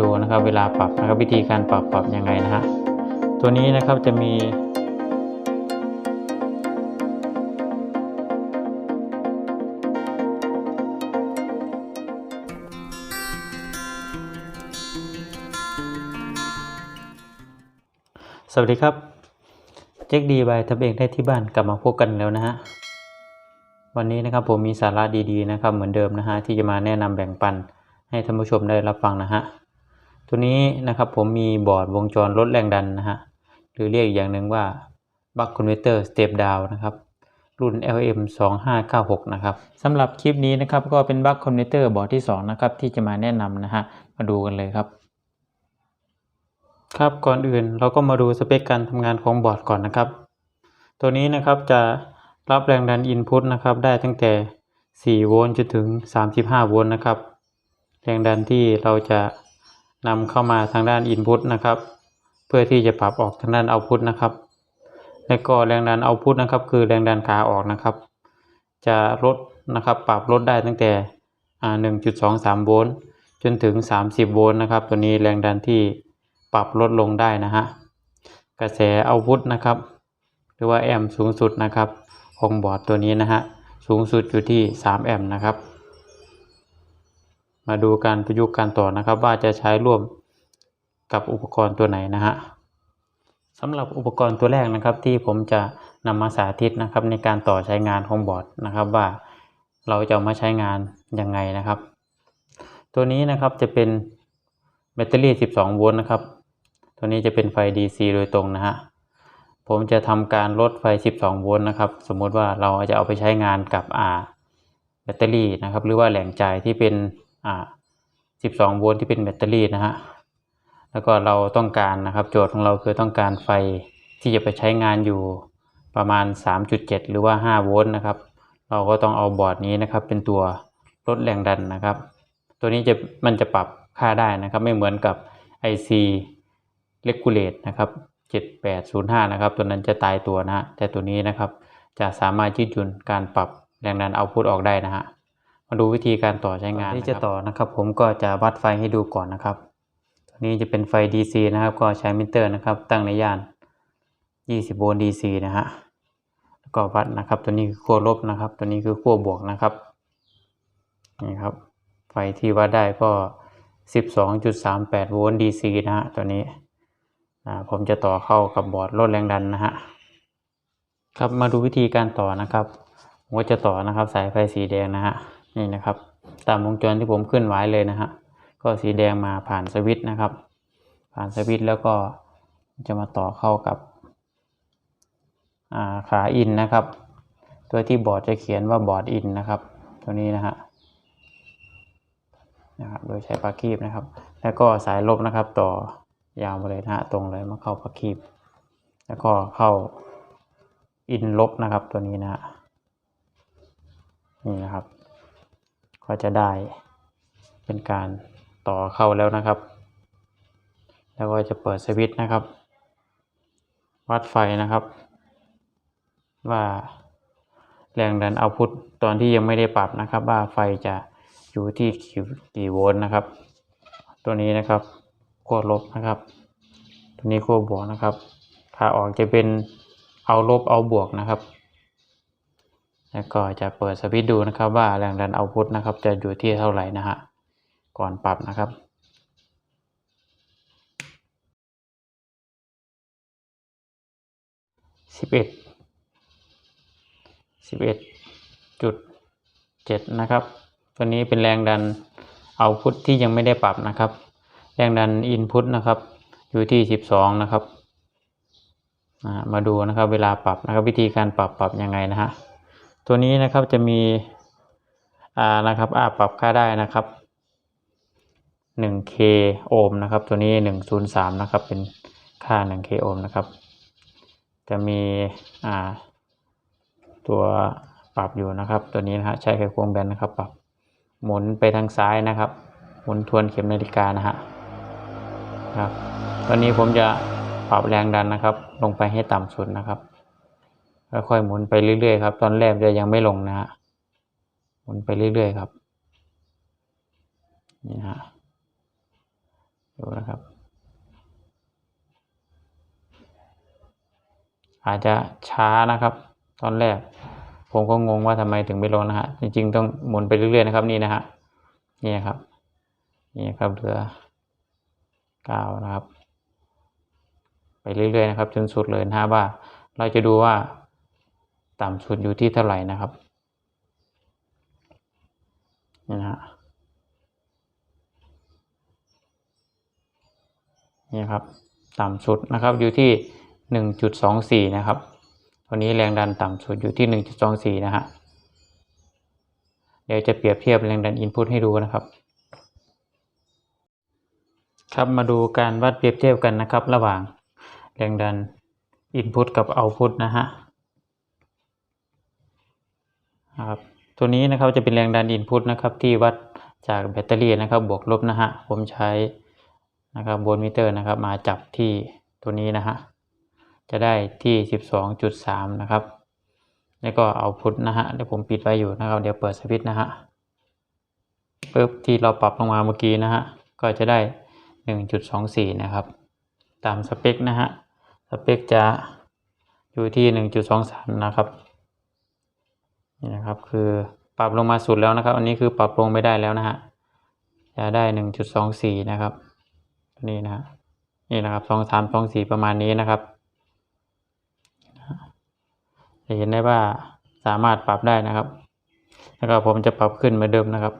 ดูนะครับเวลาปรับนะครับวิธีการปรับปรับยังไงนะฮะตัวนี้นะครับจะมีสวัสดีครับ เจ๊กดีบายทำเองได้ที่บ้านกลับมาพบกันแล้วนะฮะวันนี้นะครับผมมีสาระดีๆนะครับเหมือนเดิมนะฮะที่จะมาแนะนำแบ่งปันให้ท่านผู้ชมได้รับฟังนะฮะ ตัวนี้นะครับผมมีบอร์ดวงจรลดแรงดันนะฮะหรือเรียกอีกอย่างหนึ่งว่า Buck Converter Step Down นะครับรุ่น LM 2596นะครับสำหรับคลิปนี้นะครับก็เป็น Buck Converter บอร์ดที่สองนะครับที่จะมาแนะนำนะฮะมาดูกันเลยครับ ครับก่อนอื่นเราก็มาดูสเปคการทำงานของบอร์ดก่อนนะครับ ตัวนี้นะครับจะรับแรงดันอินพุตนะครับได้ตั้งแต่ 4 โวลต์จนถึง 35 โวลต์นะครับ แรงดันที่เราจะ นำเข้ามาทางด้านอินพุตนะครับ เพื่อที่จะปรับออกทางด้านเอาพุตนะครับ และก็แรงดันเอาพุตนะครับ คือแรงดันขาออกนะครับ จะลดนะครับปรับลดได้ตั้งแต่อ่า1.23 โวลต์จนถึง 30 โวลต์นะครับ ตัวนี้แรงดันที่ปรับลดลงได้นะฮะกระแสเอาพุตนะครับ หรือว่าแอมป์สูงสุดนะครับของบอร์ดตัวนี้นะฮะสูงสุดอยู่ที่ 3 แอมป์นะครับ มาดูการประยุกต์การต่อนะครับ ว่าจะใช้ร่วมกับอุปกรณ์ตัวไหนนะฮะสำหรับอุปกรณ์ตัวแรกนะครับที่ผมจะนำมาสาธิตนะครับในการต่อใช้งานของบอร์ดนะครับว่าเราจะมาใช้งานยังไงนะครับ ตัวนี้นะครับจะเป็นแบตเตอรี่ 12 โวลต์นะครับ ตัวนี้จะเป็นไฟ DC โดยตรงนะฮะผมจะทำการลดไฟ 12 โวลต์นะครับสมมุติว่าเราจะเอาไปใช้งานกับอ่าแบตเตอรี่นะครับหรือว่าแหล่งจ่ายที่เป็น อ่า12 โวลต์ที่เป็นแบตเตอรี่นะฮะแล้วก็เราต้องการนะครับ โจทย์ของเราคือต้องการไฟที่จะไปใช้งานอยู่ประมาณ 3.7 หรือว่า 5 โวลต์นะครับ เราก็ต้องเอาบอร์ดนี้นะครับ เป็นตัวลดแรงดันนะครับ ตัวนี้จะมันจะปรับค่าได้นะครับ ไม่เหมือนกับ IC Regulate นะครับ 7805 นะครับ ตัวนั้นจะตายตัวนะฮะแต่ตัวนี้นะครับจะสามารถยืดหยุ่นการปรับแรงดันเอาพุตออกได้นะฮะ มาดูวิธีการต่อใช้งานที่จะต่อนะครับ ผมก็จะวัดไฟให้ดูก่อนนะครับตัวนี้จะเป็นไฟ DC นะครับ ก็ใช้มิเตอร์นะครับ ตั้งในย่าน 20 โวลต์ DC นะฮะแล้วก็วัดนะครับ ตัวนี้คือขั้วลบนะครับ ตัวนี้คือขั้วบวกนะครับนี่ครับ ไฟที่วัดได้ก็ 12.38 โวลต์ DC นะฮะตัวนี้อ่าผมจะต่อเข้ากับบอร์ดลดแรงดันนะฮะครับมาดูวิธีการต่อนะครับผมก็จะต่อนะครับ สายไฟสีแดงนะฮะ นี่นะครับ ตามวงจรที่ผมขึ้นไว้เลยนะฮะก็สีแดงมาผ่านสวิตช์นะครับ ผ่านสวิตช์แล้วก็จะมาต่อเข้ากับาขาอินนะครับ ตัวที่บอร์ดจะเขียนว่าบอร์ดอินนะครับ ตัวนี้นะฮะนะครับโดยใช้ปากคีบนะครับ แล้วก็สายลบนะครับต่อยาวมาเลยนะฮะตรงเลยมาเข้าปากคีบ แล้วก็เข้าอินลบนะครับตัวนี้นะฮะนี่นะครับ ก็จะได้เป็นการต่อเข้าแล้วนะครับ แล้วก็จะเปิดสวิตช์นะครับ วัดไฟนะครับ ว่าแรงดันเอาพุตตอนที่ยังไม่ได้ปรับนะครับ ว่าไฟจะอยู่ที่กี่กี่โวลต์นะครับ ตัวนี้นะครับขั้วลบนะครับ ตัวนี้ขั้วบวกนะครับขาออกจะเป็นเอาลบเอาบวกนะครับ แล้วก็จะเปิดสวิตช์ดูนะครับ ว่าแรงดันเอาพุตนะครับ จะอยู่ที่เท่าไหร่นะฮะก่อนปรับนะครับสิบเอ็ดสิบเอ็ดจุดเจ็ดนะครับ ตัวนี้เป็นแรงดันเอาพุตที่ยังไม่ได้ปรับนะครับ แรงดันอินพุตนะครับ อยู่ที่สิบสองนะครับมาดูนะครับเวลาปรับนะครับวิธีการปรับปรับยังไงนะฮะ ตัวนี้นะครับจะมีอ่านะครับอ่าปรับค่าได้นะครับ 1k โอห์มนะครับตัวนี้ 103 นะครับเป็นค่า 1k โอห์มนะครับ จะมีอ่าตัวปรับอยู่นะครับ ตัวนี้นะฮะใช้ไขควงแบนนะครับปรับหมุนไปทางซ้ายนะครับหมุนทวนเข็มนาฬิกานะฮะครับตอนนี้ผมจะปรับแรงดันนะครับ ลงไปให้ต่ำสุดนะครับ ค่อยๆหมุนไปเรื่อยๆครับ ตอนแรกจะยังไม่ลงนะฮะหมุนไปเรื่อยๆครับนี่นะฮะดูนะครับ อาจจะช้านะครับ ตอนแรก ผมก็งงว่าทำไมถึงไม่ลงนะฮะจริงๆต้องหมุนไปเรื่อยๆนะครับนี่นะฮะนี่ครับนี่ครับเหลือเก้านะครับ ไปเรื่อยๆนะครับ จนสุดเลยนะฮะว่าเราจะดูว่า ต่ำสุดอยู่ที่เท่าไหร่นะครับนี่นะฮะนี่ครับต่ำสุดนะครับอยู่ที่หนึ่งจุดสองสี่นะครับตัวนี้แรงดันต่ำสุดอยู่ที่หนึ่งจุดสองสี่นะฮะเดี๋ยวจะเปรียบเทียบแรงดันอินพุตให้ดูนะครับ ครับมาดูการวัดเปรียบเทียบกันนะครับ ระหว่างแรงดันอินพุตกับเอาพุตนะฮะ ครับตัวนี้นะครับจะเป็นแรงดันอินพุตนะครับที่วัดจากแบตเตอรี่นะครับบวกลบนะฮะผมใช้นะครับโวลต์มิเตอร์นะครับ มาจับที่ตัวนี้นะฮะจะได้ที่สิบสองจุดสามนะครับ แล้วก็เอาพุทนะฮะเดี๋ยวผมปิดไว้อยู่นะครับ เดี๋ยวเปิดสวิตช์นะฮะปุ๊บที่เราปรับลงมาเมื่อกี้นะฮะก็จะได้หนึ่งจุดสองสี่นะครับ ตามสเปคนะฮะสเปคจะอยู่ที่หนึ่งจุดสองสามนะครับ นี่นะครับคือปรับลงมาสุดแล้วนะครับ อันนี้คือปรับลงไม่ได้แล้วนะฮะจะได้หนึ่งจุดสองสี่นะครับนี่นะนี่นะครับสองสามสองสี่ประมาณนี้นะครับจะเห็นได้ว่าสามารถปรับได้นะครับแล้วก็ผมจะปรับขึ้นเหมือนเดิมนะครับ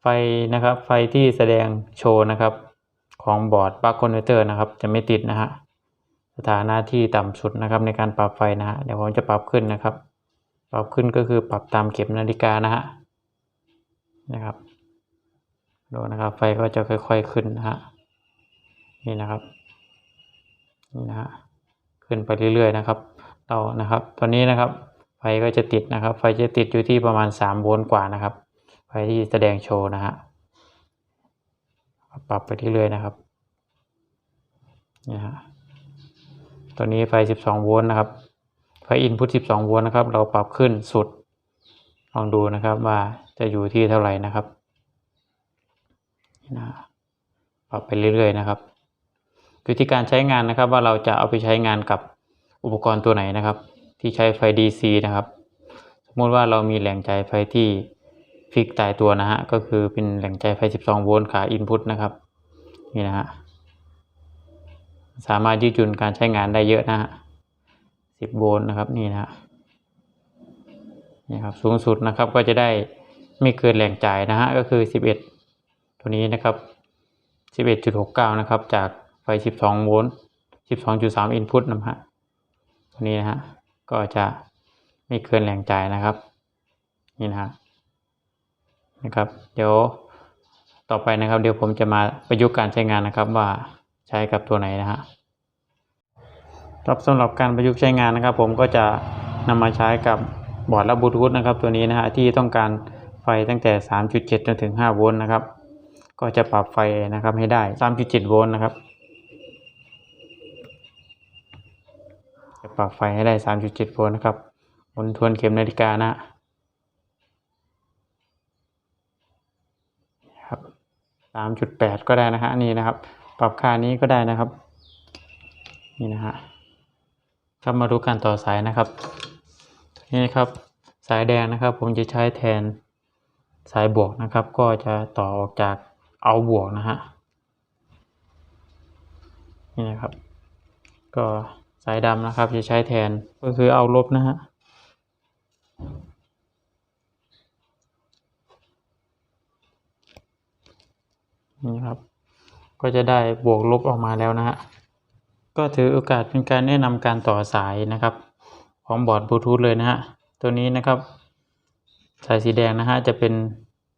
ไฟนะครับ ไฟที่แสดงโชว์นะครับ ของบอร์ดบัคคอนเวอร์เตอร์นะครับ จะไม่ติดนะฮะสถานะที่ต่ำสุดนะครับในการปรับไฟนะฮะเดี๋ยวผมจะปรับขึ้นนะครับ ปรับขึ้นก็คือปรับตามเข็มนาฬิกานะฮะนะครับดูนะครับไฟก็จะค่อยๆขึ้นนะฮะนี่นะครับนี่นะฮะขึ้นไปเรื่อยๆนะครับต่อนะครับตอนนี้นะครับไฟก็จะติดนะครับ ไฟจะติดอยู่ที่ประมาณสามโวลต์กว่านะครับ ไฟที่แสดงโชว์นะฮะปรับไปเรื่อยๆนะครับนี่ฮะตัวนี้ไฟสิบสองโวลต์นะครับ ไฟอินพุตสิบสองโวลต์นะครับ เราปรับขึ้นสุด ลองดูนะครับว่าจะอยู่ที่เท่าไหร่นะครับนะปรับไปเรื่อยๆนะครับวิธีการใช้งานนะครับว่าเราจะเอาไปใช้งานกับอุปกรณ์ตัวไหนนะครับ ที่ใช้ไฟ DC นะครับ สมมติว่าเรามีแหล่งจ่ายไฟที่ฟิกตายตัวนะฮะ ก็คือเป็นแหล่งจ่ายไฟ 12 โวลต์ขาอินพุตนะครับนี่นะฮะสามารถยืดหยุ่นการใช้งานได้เยอะนะฮะ 10 โวลต์นะครับนี่นะฮะนี่ครับสูงสุดนะครับก็จะได้ไม่เกินแหล่งจ่ายนะฮะก็คือ 11 ตัวนี้นะครับ 11.69 นะครับ จากไฟ 12 โวลต์ 12.3 อินพุตนะฮะตัวนี้นะฮะก็จะไม่เกินแรงจ่ายนะครับนี่นะฮะนะครับ เดี๋ยวต่อไปนะครับ เดี๋ยวผมจะมาประยุกต์การใช้งานนะครับว่าใช้กับตัวไหนนะฮะ ครับสำหรับการประยุกต์ใช้งานนะครับ ผมก็จะนำมาใช้กับบอร์ดและบลูทูธนะครับ ตัวนี้นะฮะที่ต้องการไฟตั้งแต่ 3.7 จนถึง 5 โวลต์นะครับ ก็จะปรับไฟนะครับให้ได้ 3.7 โวลต์นะครับ จะปรับไฟให้ได้ 3.7 โวลต์นะครับหมุนทวนเข็มนาฬิกานะครับ 3.8 ก็ได้นะฮะนี่นะครับ ปรับค่านี้ก็ได้นะครับ นี่นะฮะ ครับมาดูการต่อสายนะครับนี่นะครับสายแดงนะครับ ผมจะใช้แทนสายบวกนะครับ ก็จะต่อออกจากเอาบวกนะฮะนี่นะครับ ก็สายดำนะครับจะใช้แทนก็คือเอาลบนะฮะนี่ครับ ก็จะได้บวกลบออกมาแล้วนะฮะ ก็ถือโอกาสเป็นการแนะนำการต่อสายนะครับ ของบอร์ดบลูทูธเลยนะฮะตัวนี้นะครับ สายสีแดงนะฮะจะเป็น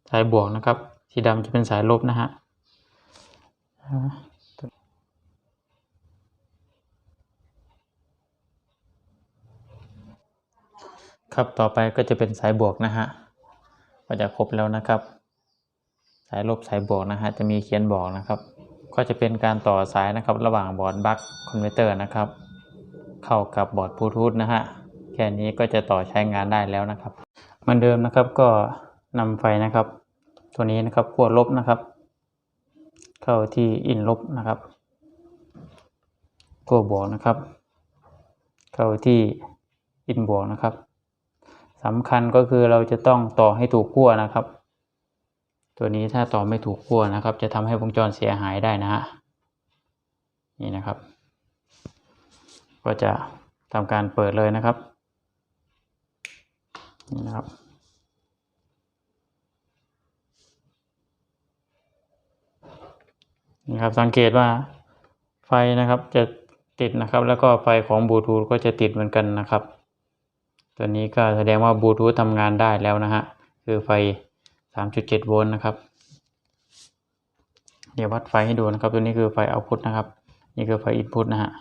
สายบวกนะครับ สีดำจะเป็นสายลบนะฮะครับต่อไปก็จะเป็นสายบวกนะฮะก็จะครบแล้วนะครับ สายลบสายบวกนะฮะจะมีเขียนบอกนะครับ ก็จะเป็นการต่อสายนะครับระหว่างบอร์ดบัคคอนเวเตอร์นะครับ เข้ากับบอร์ดบลูทูธนะฮะแค่นี้ก็จะต่อใช้งานได้แล้วนะครับเหมือนเดิมนะครับก็นำไฟนะครับ ตัวนี้นะครับขั้วลบนะครับ เข้าที่อินลบนะครับขั้วบวกนะครับ เข้าที่อินบวกนะครับสำคัญก็คือเราจะต้องต่อให้ถูกขั้วนะครับ ตัวนี้ถ้าต่อไม่ถูกขั้วนะครับ จะทำให้วงจรเสียหายได้นะฮะนี่นะครับ ก็จะทำการเปิดเลยนะครับนี่นะครับนี่ครับสังเกตว่าไฟนะครับจะติดนะครับ แล้วก็ไฟของบลูทูธก็จะติดเหมือนกันนะครับ ตัวนี้ก็แสดงว่าบลูทูธทำงานได้แล้วนะฮะคือไฟ 3.7 โวลต์นะครับเดี๋ยววัดไฟให้ดูนะครับ ตัวนี้คือไฟเอาพุทนะครับ นี่คือไฟอินพุตนะฮะ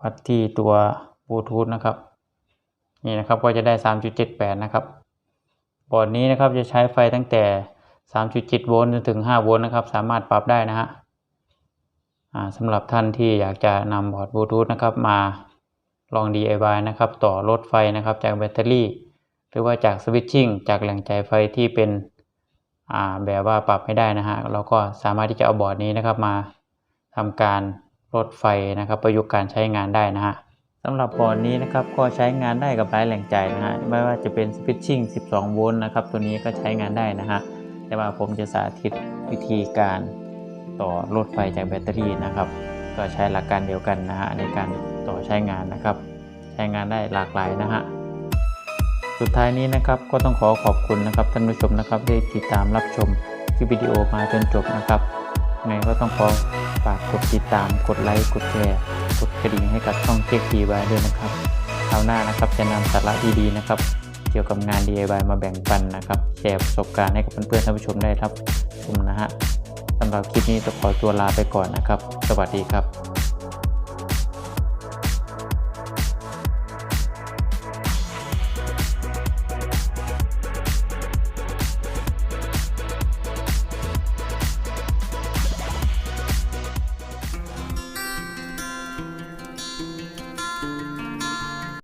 วัดที่ตัวบลูทูธนะครับ นี่นะครับก็จะได้ 3.78 นะครับ บอร์ดนี้นะครับจะใช้ไฟตั้งแต่ 3.7 โวลต์จนถึง 5 โวลต์นะครับ สามารถปรับได้นะฮะอ่าสำหรับท่านที่อยากจะนำบอร์ดบลูทูธนะครับมาลอง DIY นะครับ ต่อรถไฟนะครับจากแบตเตอรี่ หรือว่าจากสวิตชิ่งจากแหล่งจ่ายไฟที่เป็นแบบว่าปรับไม่ได้นะฮะเราก็สามารถที่จะเอาบอร์ดนี้นะครับมาทำการลดไฟนะครับ ประยุกต์การใช้งานได้นะฮะสำหรับบอร์ดนี้นะครับก็ใช้งานได้กับหลายแหล่งจ่ายนะฮะไม่ว่าจะเป็นสวิตชิ่ง12 โวลต์นะครับตัวนี้ก็ใช้งานได้นะฮะแต่ว่าผมจะสาธิตวิธีการต่อรถไฟจากแบตเตอรี่นะครับ ก็ใช้หลักการเดียวกันนะฮะในการต่อใช้งานนะครับ ใช้งานได้หลากหลายนะฮะ สุดท้ายนี้นะครับก็ต้องขอขอบคุณนะครับท่านผู้ชมนะครับที่ติดตามรับชมคลิปวิดีโอมาจนจบนะครับไงก็ต้องขอฝากกดติดตามกดไลค์กดแชร์กดกระดิ่งให้กับช่องเจ๊กีไว้ด้วยนะครับคราวหน้านะครับจะนำสาระดีๆนะครับเกี่ยวกับงาน DIY มาแบ่งปันนะครับแชร์ประสบการณ์ให้กับเพื่อนๆท่านผู้ชมได้ครับชมนะฮะสำหรับคลิปนี้ต้องขอตัวลาไปก่อนนะครับ สวัสดีครับ